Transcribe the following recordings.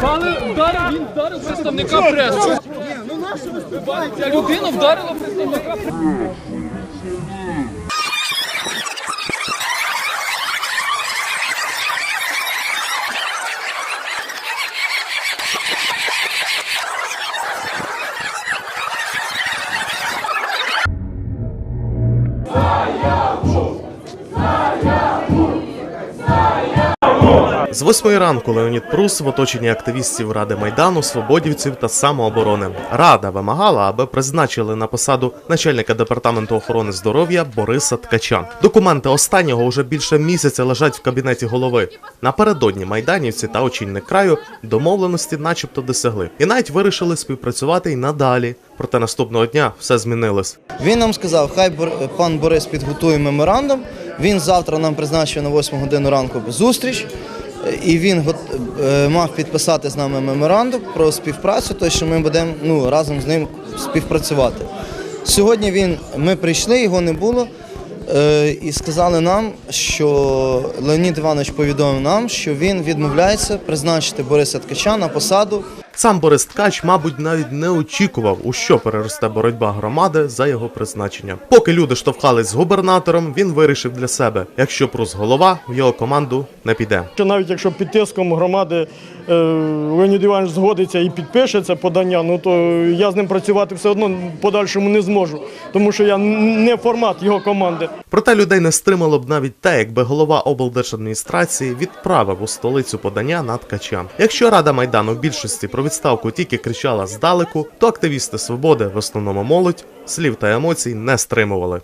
Дали, вдарив, він вдарив представника преси. Ця людина вдарила представника преси. З восьмої ранку Леонід Прус в оточенні активістів Ради Майдану, свободівців та самооборони. Рада вимагала, аби призначили на посаду начальника департаменту охорони здоров'я Бориса Ткача. Документи останнього вже більше місяця лежать в кабінеті голови. Напередодні майданівці та очільник краю домовленості, начебто, досягли, і навіть вирішили співпрацювати й надалі. Проте наступного дня все змінилось. Він нам сказав, хай пан Борис підготує меморандум. Він завтра нам призначив на 8 годину ранку зустріч. І він е, мав підписати з нами меморандум про співпрацю, то що ми будемо ну, разом з ним співпрацювати. Сьогодні він, ми прийшли, його не було, е, і сказали нам, що Леонід Іванович повідомив нам, що він відмовляється призначити Бориса Ткача на посаду Сам Борис Ткач, мабуть, навіть не очікував, у що переросте боротьба громади за його призначення. Поки люди штовхались з губернатором, він вирішив для себе: якщо Прус голова, в його команду не піде. Що навіть якщо під тиском громади е, Леонід Іванович згодиться і підпише це подання, ну то я з ним працювати все одно подальшому не зможу, тому що я не формат його команди. Проте людей не стримало б навіть те, якби голова облдержадміністрації відправив у столицю подання на ткача. Якщо рада майдану в більшості про відставку тільки кричала здалеку, то активісти свободи, в основному молодь, слів та емоцій не стримували.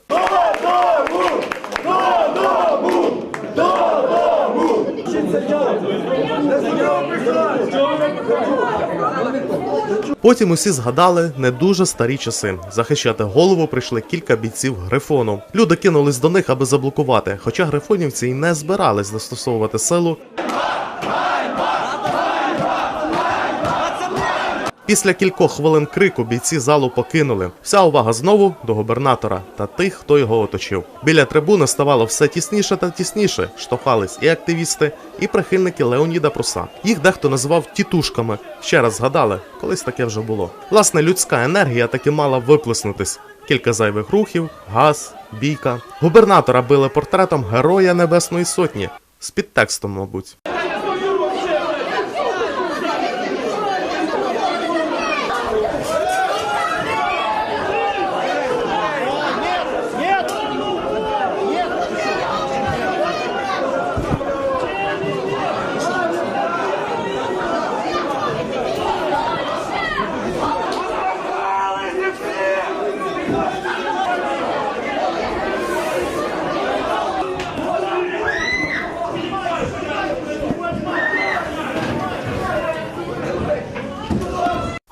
Потім усі згадали не дуже старі часи. Захищати голову прийшли кілька бійців грифону. Люди кинулись до них, аби заблокувати. Хоча грифонівці й не збирались застосовувати силу. Після кількох хвилин крику бійці залу покинули. Вся увага знову до губернатора та тих, хто його оточив. Біля трибуни ставало все тісніше та тісніше. Штовхались і активісти, і прихильники Леоніда Пруса. Їх дехто називав тітушками. Ще раз згадали, колись таке вже було. Власне, людська енергія таки мала виплеснутись. Кілька зайвих рухів, газ, бійка. Губернатора били портретом Героя Небесної Сотні з підтекстом, мабуть.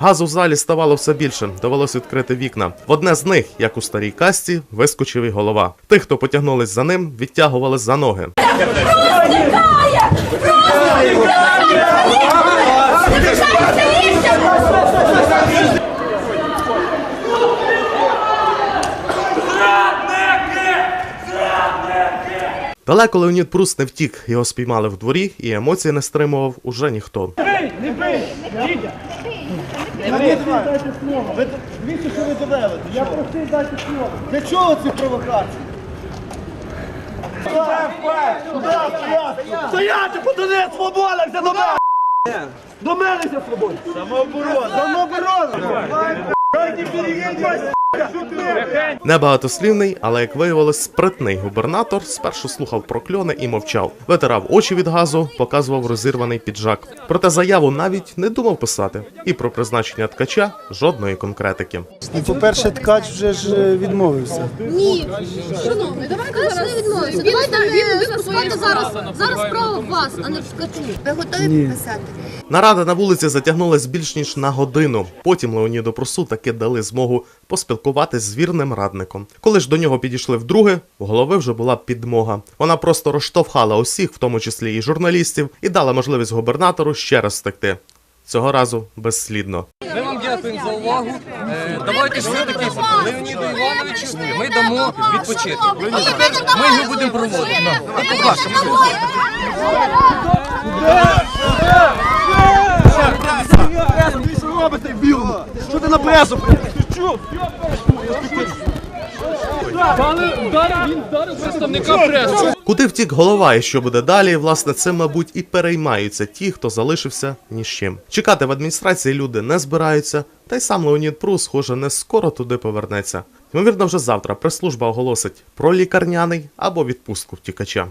Газу в залі ставало все більше, довелось відкрити вікна. В одне з них, як у старій касті, вискочив і голова. Тих, хто потягнулись за ним, відтягували за ноги. Далеко Леонід Прус не втік, його спіймали в дворі, і емоції не стримував уже ніхто. Дивіться, що ви довели. Я просив дати слово. Для чого ці провокації? Стояти, пацани, свобода, все до мене! До мене свобода! Самооборона! Самооборона! Дайте переїдьте! Небагатослівний, але як виявилось, спритний губернатор спершу слухав прокльони і мовчав, витирав очі від газу, показував розірваний піджак. Проте заяву навіть не думав писати. І про призначення ткача жодної конкретики. Ну, По-перше, ткач вже ж е, відмовився. Ні, шановний, давайте зараз не відмовимося. Давайте він випускати зараз. Зараз справа в вас, а не в ткачу. Ви готові підписати? Нарада на вулиці затягнулась більш ніж на годину. Потім Леоніду Прусу таки дали змогу поспілкуватись з вірним радником. Коли ж до нього підійшли вдруге, у голови вже була підмога. Вона просто розштовхала усіх, в тому числі і журналістів, і дала можливість губернатору ще раз втекти цього разу безслідно. Ми вам дякуємо за увагу. Е, давайте ж все таки Леоніду Івановичу. Ми дамо відпочити. Ми його будемо проводити. Що ти на пресу? Ти чув? Ти що? Куди втік голова і що буде далі? Власне, це, мабуть, і переймаються ті, хто залишився ні з чим. Чекати в адміністрації люди не збираються, та й сам Леонід Прус, схоже, не скоро туди повернеться. Ймовірно, вже завтра прес-служба оголосить про лікарняний або відпустку втікача.